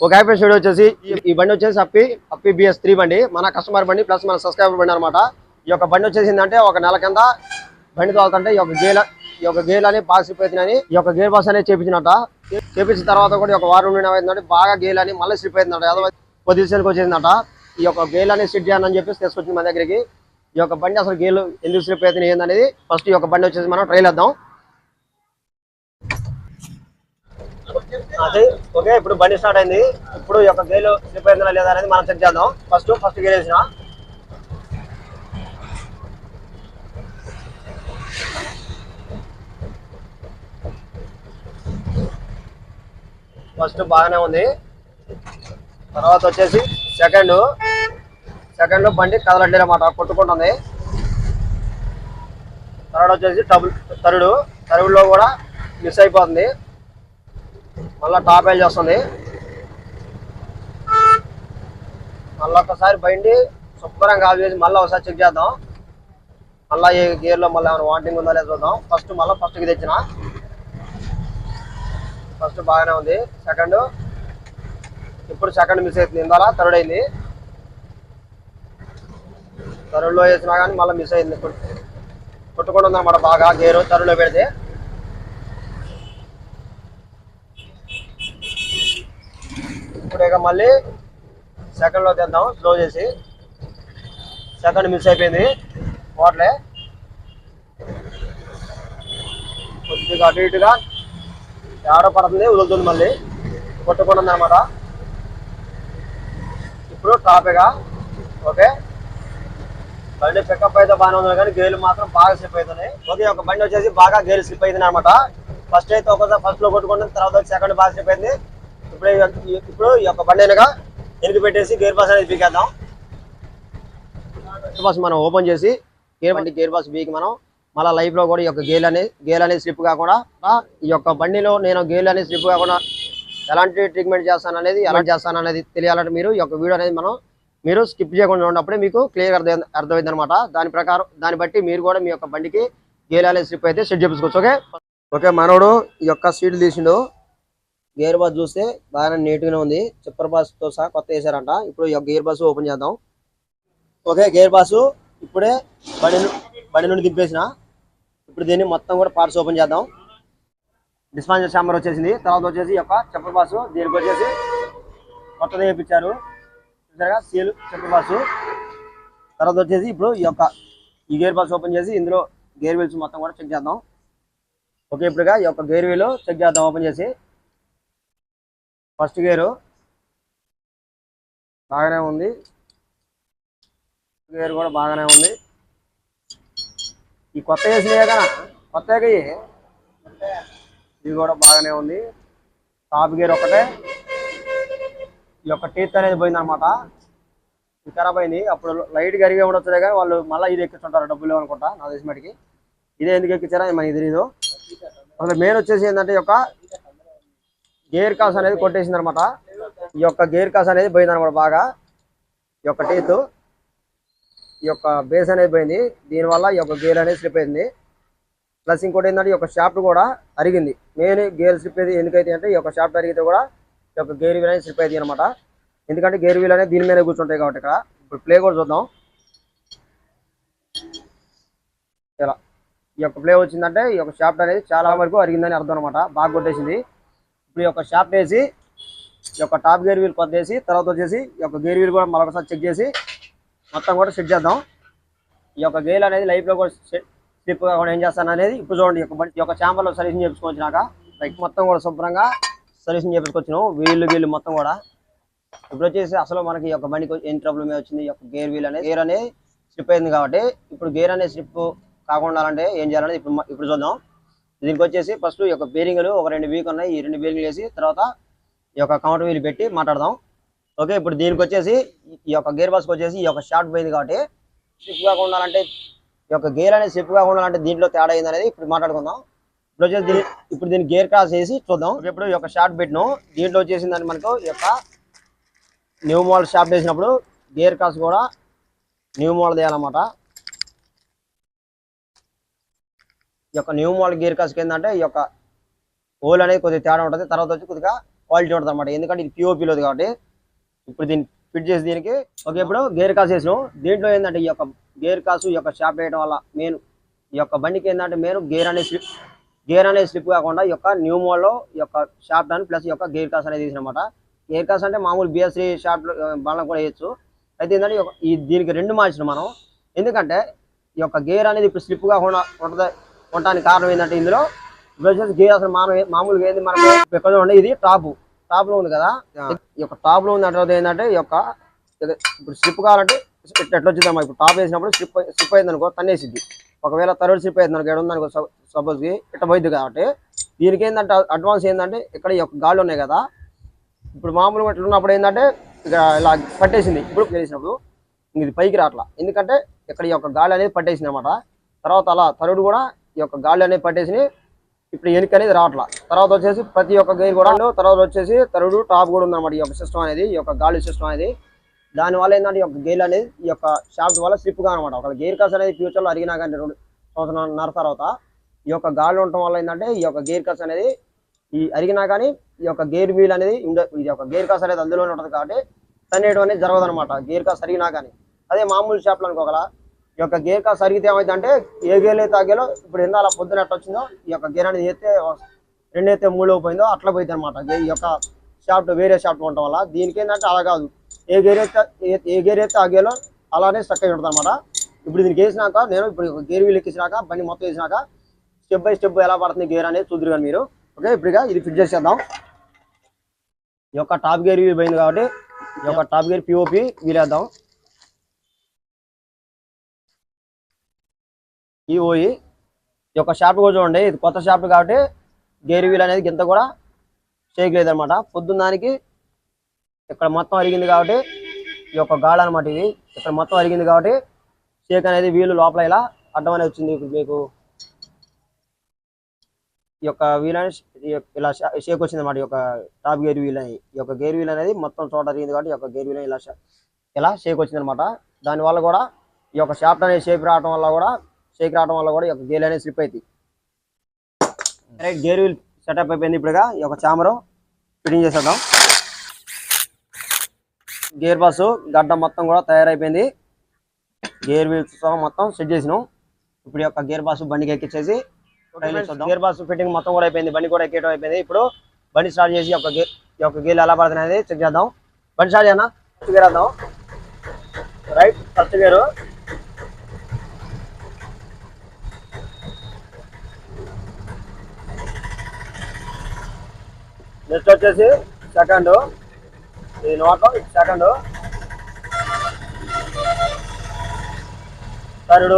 ఒక హ్యాపీ షూడ్ వచ్చేసి ఈ- బండి వచ్చేసి అప్పి అప్పి బిఎస్ త్రీ బండి. మన కస్టమర్ బండి ప్లస్ మన సబ్స్క్రైబర్ బండి అనమాట ఈ యొక్క బండి వచ్చేసి ఏంటంటే ఒక నెల కింద బండి తోలుతుంటే ఈ యొక్క గేల ఈ యొక్క గేర్లు అని బాగా స్లిప్ అవుతుందని ఈ యొక్క గేర్ బాక్స్ అనేది చేపించినట్ట. చేపించిన తర్వాత కూడా ఒక వారం నుండి ఏమైందంటే బాగా గేల్ అని మళ్ళీ స్లిప్ అవుతుందట ఏదో పొజిషన్కి వచ్చేసిందట. ఈ యొక్క గేల్ అని సెట్ చేయాలని చెప్పేసి తీసుకొచ్చింది మన దగ్గరికి. ఈ యొక్క బండి అసలు గేలు ఎందుకు స్లిప్ అవుతుంది ఏందనేది ఫస్ట్ ఈ యొక్క బండి వచ్చేసి మనం ట్రైల్ వేద్దాం అది ఓకే ఇప్పుడు బండి స్టార్ట్ అయింది. ఇప్పుడు ఈ యొక్క గేలు స్లిప్ అయిందా లేదా అనేది మనం చెక్ చేద్దాం. ఫస్ట్ ఫస్ట్ గేర్ వేసిన. ఫస్ట్ బాగానే ఉంది. తర్వాత వచ్చేసి సెకండ్ సెకండ్ బండి కదలట్లేదు అన్నమాట కొట్టుకుంటుంది. థర్డ్ వచ్చేసి డబుల్ థర్డ్ థర్డ్లో కూడా మిస్ అయిపోతుంది. మళ్ళా టాప్ ఎల్ చేస్తుంది. మళ్ళీ ఒకసారి బండి శుభ్రంగా ఆఫ్ చేసి మళ్ళీ ఒకసారి చెక్ చేద్దాం. మళ్ళీ ఈ గేర్లో మళ్ళీ ఏమైనా వాంటింగ్ ఉందా లేదా చూద్దాం. ఫస్ట్ మళ్ళీ ఫస్ట్కి తెచ్చిన. ఫస్ట్ బాగానే ఉంది. సెకండ్. ఇప్పుడు సెకండ్ మిస్ అవుతుంది ఇందాల థర్డ్ అయింది. థర్డ్లో వేసినా కానీ మళ్ళీ మిస్ అయింది. ఇప్పుడు కొట్టుకుండా ఉందన్నమాట బాగా గేరు తరువులో పెడితే. ఇప్పుడు ఇక మళ్ళీ సెకండ్లో తెద్దాం స్లో చేసి. సెకండ్ మిస్ అయిపోయింది పోట్లే కొద్దిగా అటు ఇటుగా ఏడో పడుతుంది వదులుతుంది మళ్ళీ. కొట్టుకుంటుంది అనమాట ఇప్పుడు టాపిగా ఓకే. బండి పికప్ అయితే బాగానే ఉంది కానీ గేలు మాత్రం బాగా స్లిప్ అవుతున్నాయి. ఓకే ఒక బండి వచ్చేసి బాగా గేర్లు స్లిప్ అవుతుంది అనమాట ఫస్ట్ అయితే ఒకసారి ఫస్ట్లో కొట్టుకుంటుంది తర్వాత సెకండ్ బాగా స్లిప్ అయింది. ఇప్పుడు ఇప్పుడు ఈ యొక్క బండి అయినగా వెనక్కి పెట్టేసి గేర్ బాస్ అనేది పీకేద్దాం. గేర్ బాస్ మనం ఓపెన్ చేసి గేర్ బండి గేర్ బాస్ బీకి మనం. మళ్ళీ లైఫ్లో కూడా ఈ యొక్క గేర్లు అనేది గేర్ అనేది స్లిప్ కాకుండా ఈ యొక్క బండిలో నేను గేర్లు అనేది స్లిప్ కాకుండా ఎలాంటి ట్రీట్మెంట్ చేస్తాను అనేది ఎలా చేస్తాను అనేది తెలియాలంటే మీరు ఈ యొక్క వీడియో అనేది మనం మీరు స్కిప్ చేయకుండా ఉన్నప్పుడే మీకు క్లియర్ అర్థం అర్థమైంది అనమాట దాని ప్రకారం దాన్ని బట్టి మీరు కూడా మీ యొక్క బండికి గేర్ అనేది స్లిప్ అయితే సెట్ చేపించుకోవచ్చు ఓకే ఓకే మనోడు ఈ యొక్క సీట్లు తీసిండు. గేర్ బాస్ చూస్తే బాగా నీట్గానే ఉంది. చిప్పర్ బాస్తో సహా కొత్త వేసారంట ఇప్పుడు ఈ యొక్క గేర్ బాస్ ఓపెన్ చేద్దాం. ఓకే గేర్ బాస్ ఇప్పుడే బండి బండి నుండి దింపేసిన. ఇప్పుడు దీన్ని మొత్తం కూడా పార్ట్స్ ఓపెన్ చేద్దాం. డిస్పాన్సర్ చాంబర్ వచ్చేసింది. తర్వాత వచ్చేసి ఈ యొక్క చెప్పర్ బాస్ దీనికి వచ్చేసి కొత్తది వేయించారు. చూసారా? సీల్ చెప్పర్ బాస్ తర్వాత వచ్చేసి ఇప్పుడు ఈ యొక్క ఈ గేర్ బాస్ ఓపెన్ చేసి ఇందులో గేర్ వీల్స్ మొత్తం కూడా చెక్ చేద్దాం. ఓకే ఇప్పుడుగా ఈ యొక్క గేర్ వీలు చెక్ చేద్దాం ఓపెన్ చేసి. ఫస్ట్ గేరు బాగానే ఉంది. గేర్ కూడా బాగానే ఉంది. ఈ కొత్త వేసినాయి కదా కొత్తగా ఇవి. ఇది కూడా బాగానే ఉంది. టాప్ గేర్ ఒకటే. ఈ యొక్క టీత్ అనేది పోయింది అనమాట ఇది ఖరాబ్ అయింది. అప్పుడు లైట్ కరిగి ఉండొచ్చులే కానీ వాళ్ళు మళ్ళీ ఇది ఎక్కిస్తుంటారు డబ్బులు అనుకుంటా నా తెలిసి మటుకి ఇదే ఎందుకు ఎక్కించారా మనకి తెలియదు అసలు మెయిన్ వచ్చేసి ఏంటంటే ఈ యొక్క గేర్ కాస్ అనేది కొట్టేసింది అనమాట ఈ యొక్క గేర్ కాస్ అనేది పోయింది అనమాట బాగా. ఈ యొక్క టీత్ ఈ యొక్క బేస్ అనేది పోయింది. దీనివల్ల ఈ యొక్క గేర్ అనేది స్లిప్ అయింది. ప్లస్ ఇంకోటి ఏంటంటే ఈ యొక్క షాఫ్ట్ కూడా అరిగింది. మెయిన్ గేర్ స్లిప్ ఎందుకైతే అంటే ఈ యొక్క షాఫ్ట్ అరిగితే కూడా గేర్ వీల్ అనేది స్లిప్ అయింది అనమాట ఎందుకంటే గేర్ వీల్ అనేది దీని మీద కూర్చుంటాయి కాబట్టి ఇక్కడ. ఇప్పుడు ప్లే కూడా చూద్దాం. ఇలా. ఈ యొక్క ప్లే వచ్చిందంటే ఈ యొక్క షాఫ్ట్ అనేది చాలా వరకు అరిగిందని అర్థం అనమాట బాగా కొట్టేసింది. ఇప్పుడు ఈ యొక్క షాఫ్ట్ వేసి ఈ యొక్క టాప్ గేర్ వీల్ కొత్త వేసి తర్వాత వచ్చేసి ఈ యొక్క గేర్ వీల్ కూడా మరొకసారి చెక్ చేసి మొత్తం కూడా సెట్ చేద్దాం. ఈ యొక్క గేర్ అనేది లైఫ్లో కూడా స్లిప్ కాకుండా ఏం చేస్తాను అనేది ఇప్పుడు చూడండి. ఈ యొక్క ఈ యొక్క ఛాంబర్లో సర్వీసింగ్ చేపించుకొచ్చినాక బైక్ మొత్తం కూడా శుభ్రంగా సర్వీసింగ్ చేపించుకొచ్చినాం. వీళ్ళు వీళ్ళు మొత్తం కూడా ఇప్పుడు వచ్చేసి అసలు మనకి ఈ యొక్క బండికి ఏం ప్రాబ్లమ్ వచ్చింది? ఈ యొక్క గేర్ వీల్ అనేది గేర్ అనేది స్లిప్ అయింది కాబట్టి ఇప్పుడు గేర్ అనే స్లిప్ కాకుండా అంటే ఏం చేయాలనేది ఇప్పుడు ఇప్పుడు చూద్దాం. దీనికి వచ్చేసి ఫస్ట్ ఈ యొక్క బేరింగ్లు ఒక రెండు వీక్ ఉన్నాయి. ఈ రెండు బేరింగ్లు వేసి తర్వాత ఈ యొక్క కౌంటర్ వీల్ పెట్టి మాట్లాడదాం. ఓకే ఇప్పుడు దీనికి వచ్చేసి ఈ యొక్క గేర్ బాక్స్కి వచ్చేసి ఈ యొక్క షార్ట్ పోయింది కాబట్టి స్లిప్ కాకుండా ఉండాలంటే ఈ యొక్క గేర్ అనేది స్లిప్ కాకుండా ఉండాలంటే దీంట్లో తేడా అయింది అనేది ఇప్పుడు మాట్లాడుకుందాం. ఇప్పుడు వచ్చేసి దీని ఇప్పుడు దీన్ని గేర్ క్రాస్ చేసి చూద్దాం. ఇప్పుడు ఈ యొక్క షార్ట్ పెట్టినాం. దీంట్లో వచ్చేసిందని మనకు ఈ యొక్క న్యూ మోడల్ షాప్ వేసినప్పుడు గేర్ క్రాస్ కూడా న్యూ మోడల్ తీయాలన్నమాట ఈ యొక్క న్యూ మోడల్ గేర్ క్రాస్కి ఏంటంటే ఈ యొక్క హోల్ అనేది కొద్దిగా తేడా ఉంటుంది. తర్వాత వచ్చి కొద్దిగా క్వాలిటీ ఉంటుంది అనమాట ఎందుకంటే ఇది పిఓపిలోది కాబట్టి ఇప్పుడు దీన్ని ఫిట్ చేసి దీనికి ఓకే ఇప్పుడు గేర్ కాస్ వేసినాం దీంట్లో ఏంటంటే ఈ యొక్క గేర్ కాసు ఈ యొక్క షాప్ వేయడం వల్ల మెయిన్ ఈ యొక్క బండికి ఏంటంటే మెయిన్ గేర్ అనేది గేర్ అనేది స్లిప్ కాకుండా ఈ యొక్క న్యూ మోడల్లో ఈ యొక్క షాప్ అని ప్లస్ ఈ యొక్క గేర్ కాస్ అనేది తీసినమాట. గేర్ కాస్ అంటే మామూలు బిఎస్సి షాప్ బండ్లకు కూడా వేయచ్చు. అయితే ఏంటంటే ఈ దీనికి రెండు మార్చిన మనం. ఎందుకంటే ఈ యొక్క గేర్ అనేది ఇప్పుడు స్లిప్ కాకుండా ఉంటుంది ఉండడానికి కారణం ఏంటంటే ఇందులో వచ్చేసి గేర్ అసలు మనం మామూలుగా ఏంది మనకు ఎక్కడ ఉండే ఇది టాప్. టాప్లో ఉంది కదా. ఈ యొక్క టాప్లో ఉంది తర్వాత ఏంటంటే ఈ యొక్క ఇప్పుడు స్లిప్ కావాలంటే ఎట్లా వచ్చిందమ్మా ఇప్పుడు టాప్ వేసినప్పుడు స్లిప్ స్లిప్ అయింది అనుకో తన్నేసిద్ది. ఒకవేళ థర్డ్ స్లిప్ అయింది అనుకో ఉంది అనుకో సపోజ్కి ఇట్లా పోయింది కాబట్టి దీనికి ఏంటంటే అడ్వాన్స్ ఏంటంటే ఇక్కడ ఈ యొక్క గాళ్ళు ఉన్నాయి కదా. ఇప్పుడు మామూలుగా ఇట్లా ఉన్నప్పుడు ఏంటంటే ఇక ఇలా పట్టేసింది. ఇప్పుడు తెలిసినప్పుడు ఇది పైకి రావట్లా. ఎందుకంటే ఇక్కడ ఈ యొక్క గాలి అనేది పట్టేసింది అనమాట తర్వాత అలా తరుడు కూడా ఈ యొక్క గాలి అనేది పట్టేసి ఇప్పుడు ఎనుక అనేది రావట్లా. తర్వాత వచ్చేసి ప్రతి ఒక్క గేర్ కూడా తర్వాత వచ్చేసి తరుడు టాప్ కూడా ఉందన్నమాట ఈ యొక్క సిస్టమ్ అనేది ఈ యొక్క గాలి సిస్టమ్ అనేది. దాని వల్ల ఏంటంటే ఈ యొక్క గేర్ అనేది ఈ యొక్క షాఫ్ట్ వల్ల స్లిప్గా అనమాట. ఒక గేర్ కస్ అనేది ఫ్యూచర్లో అరిగినా కానీ రెండు సంవత్సరాల తర్వాత ఈ యొక్క గాలి ఉండటం వల్ల ఏంటంటే ఈ యొక్క గేర్ కస్ అనేది ఈ అరిగినా కానీ ఈ యొక్క గేర్ వీల్ అనేది ఈ యొక్క గేర్ కస్ అనేది అందులోనే ఉంటుంది కాబట్టి తనేయడం అనేది జరగదు అనమాట గేర్ కస్ అరిగినా కానీ. అదే మామూలు షాప్లో అనుకోగల. ఈ యొక్క గేర్ కాస్ అరిగితే ఏమైందంటే ఏ గేర్ అయితే ఆ ఇప్పుడు ఎంత అలా పొద్దున ఎట్లా వచ్చిందో ఈ యొక్క గేర్ అనేది అయితే రెండు అయితే మూడు పోయిందో అట్లా పోయింది అనమాట ఈ యొక్క షాఫ్ట్ వేరే షాఫ్ట్ ఉండటం వల్ల దీనికి ఏంటంటే అలా కాదు. ఏ గేర్ అయితే ఏ- గేర్ అయితే ఆ గేర్లో అలానే స్ట్రక్ అయి ఉంటుంది అనమాట ఇప్పుడు దీనికి వేసినాక నేను ఇప్పుడు గేర్ వీల్ ఎక్కించినాక బండి మొత్తం వేసినాక స్టెప్ బై స్టెప్ ఎలా పడుతుంది గేర్ అనేది చూద్దరు కానీ మీరు. ఓకే ఇప్పుడు ఇది ఫిట్ చేసేద్దాం. ఈ యొక్క టాప్ గేర్ వీల్ పోయింది కాబట్టి ఈ యొక్క టాప్ గేర్ పిఓపి వీలేద్దాం. ఈ ఓయి ఈ యొక్క షాప్ కూడా చూడండి ఇది కొత్త షాప్ కాబట్టి గేర్ వీల్ అనేది ఇంత కూడా షేక్ లేదనమాట పొద్దున్న దానికి ఇక్కడ మొత్తం అరిగింది కాబట్టి ఈ యొక్క గాడ్ అనమాట ఇది. ఇక్కడ మొత్తం అరిగింది కాబట్టి షేక్ అనేది వీలు లోపల ఇలా అడ్డం అనేది వచ్చింది ఇప్పుడు మీకు. ఈ యొక్క వీల్ అనేది ఇలా షేక్ వచ్చింది అనమాట ఈ యొక్క టాప్ గేర్ వీల్ అనేది. ఈ యొక్క గేర్ వీల్ అనేది మొత్తం చోట అరిగింది కాబట్టి ఈ యొక్క గేర్ వీల్ ఇలా ఇలా షేక్ వచ్చింది అనమాట దానివల్ల కూడా ఈ యొక్క షాఫ్ట్ అనేది షేక్ రావడం వల్ల కూడా షేక్ రావడం వల్ల కూడా ఈ యొక్క గేర్ అనేది స్లిప్ అవుతుంది రైట్ గేర్ వీల్ సెటప్ అయిపోయింది ఇప్పుడుగా. ఈ యొక్క చామరం ఫిట్టింగ్ చేసేద్దాం. గేర్ బస్సు గడ్డ మొత్తం కూడా తయారైపోయింది. గేర్ వీల్స్ మొత్తం సెట్ చేసినాం. ఇప్పుడు యొక్క గేర్ బాస్ బండికి ఎక్కించేసి గేర్ బాస్ ఫిట్టింగ్ మొత్తం కూడా అయిపోయింది. బండి కూడా ఎక్కేయడం అయిపోయింది. ఇప్పుడు బండి స్టార్ట్ చేసి యొక్క గేర్ యొక్క గేర్ ఎలా పడుతుంది అనేది చెక్ చేద్దాం. బండి స్టార్ట్ చేయనా ఫస్ట్ గేర్ వేద్దాం. Right first gear. నెక్స్ట్ వచ్చేసి సెకండ్. ఇది నోట్లో సెకండ్. థర్డ్.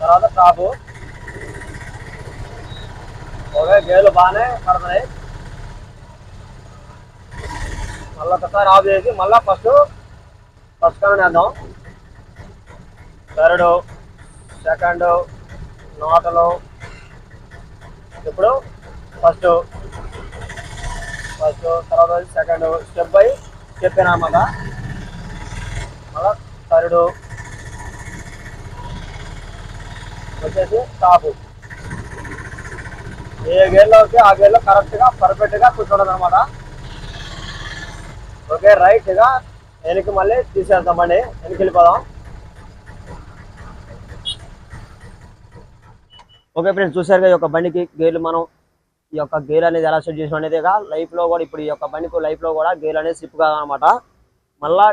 తర్వాత టాప్. ఓకే గేర్లు బాగానే పడుతున్నాయి మళ్ళీ ఒకసారి ఆఫ్ చేసి మళ్ళీ ఫస్ట్ ఫస్ట్ కానీ వేద్దాం. థర్డ్. సెకండ్. నోటలు. ఇప్పుడు ఫస్ట్ ఫస్ట్ తర్వాత సెకండ్ స్టెప్ బై స్టెప్ మళ్ళా మళ్ళా థర్డ్ వచ్చేసి టాప్ ఏ గేర్లో వస్తే ఆ గేర్లో కరెక్ట్గా పర్ఫెక్ట్గా కూర్చోడదు అనమాట ఓకే రైట్గా వెనక్కి మళ్ళీ తీసేద్దామండి వెనక్కి వెళ్ళిపోదాం. ఓకే ఫ్రెండ్స్ చూసారుగా ఈ యొక్క బండికి గేర్లు మనం ఈ యొక్క గేర్ అనేది ఎలా సెట్ చేసిన అనేది లైఫ్లో కూడా ఇప్పుడు ఈ యొక్క బండికి లైఫ్లో కూడా గేర్ అనేది స్లిప్ కాదనమాట మళ్ళా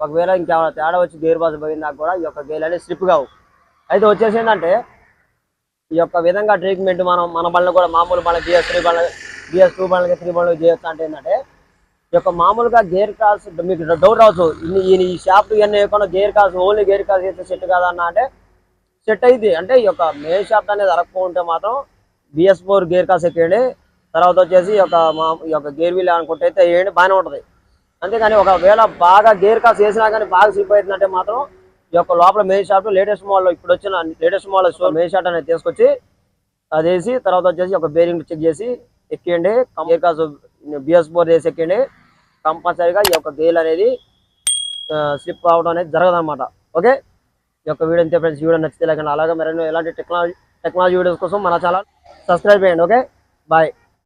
ఒకవేళ ఇంకేమైనా తేడా వచ్చి గేర్ బాస్ పోయినా కూడా ఈ యొక్క గేర్ అనేది స్లిప్ కావు. అయితే వచ్చేసి ఏంటంటే ఈ యొక్క విధంగా ట్రీట్మెంట్ మనం మన బండ్లు కూడా మామూలు బండ్లు బిఎస్ త్రీ బండ్లు బిఎస్ టూ బండ్లకి త్రీ బండ్లు చేయొచ్చు అంటే ఏంటంటే ఈ యొక్క మామూలుగా గేర్ కాల్స్ మీకు డౌట్ రావచ్చు. ఈయన ఈ షాప్ ఇవన్నీ వేయకుండా గేర్ కాల్స్ ఓన్లీ గేర్ కాల్స్ అయితే సెట్ కాదన్నా అంటే సెట్ అయింది అంటే ఈ యొక్క మెయిన్ షాప్ అనేది అరక్కుంటే మాత్రం బిఎస్ ఫోర్ గేర్ కాస్ ఎక్కేయండి. తర్వాత వచ్చేసి ఒక మా ఈ యొక్క గేర్ వీల్ అనుకుంటే అయితే వేయండి బాగానే ఉంటుంది. అంతేకాని ఒకవేళ బాగా గేర్ కాస్ వేసినా కానీ బాగా స్లిప్ అవుతుందంటే మాత్రం ఈ యొక్క లోపల మెయిన్ షాప్ లేటెస్ట్ మోడల్లో ఇప్పుడు వచ్చిన లేటెస్ట్ మోడల్ మెయిన్ షాట్ అనేది తీసుకొచ్చి అది వేసి తర్వాత వచ్చేసి ఒక బేరింగ్ చెక్ చేసి ఎక్కేయండి. గేర్ కాస్ బిఎస్ ఫోర్ వేసి ఎక్కియండి. కంపల్సరీగా ఈ యొక్క గేర్ అనేది స్లిప్ అవడం అనేది జరగదు ఓకే? ఈ యొక్క వీడియో అంతే ఫ్రెండ్స్ వీడియో నచ్చితే లేకుండా అలాగే మరిన్ని ఎలాంటి టెక్నాలజీ టెక్నాలజీ వీడియోస్ కోసం మన ఛానల్ సబ్స్క్రైబ్ చేయండి ఓకే బాయ్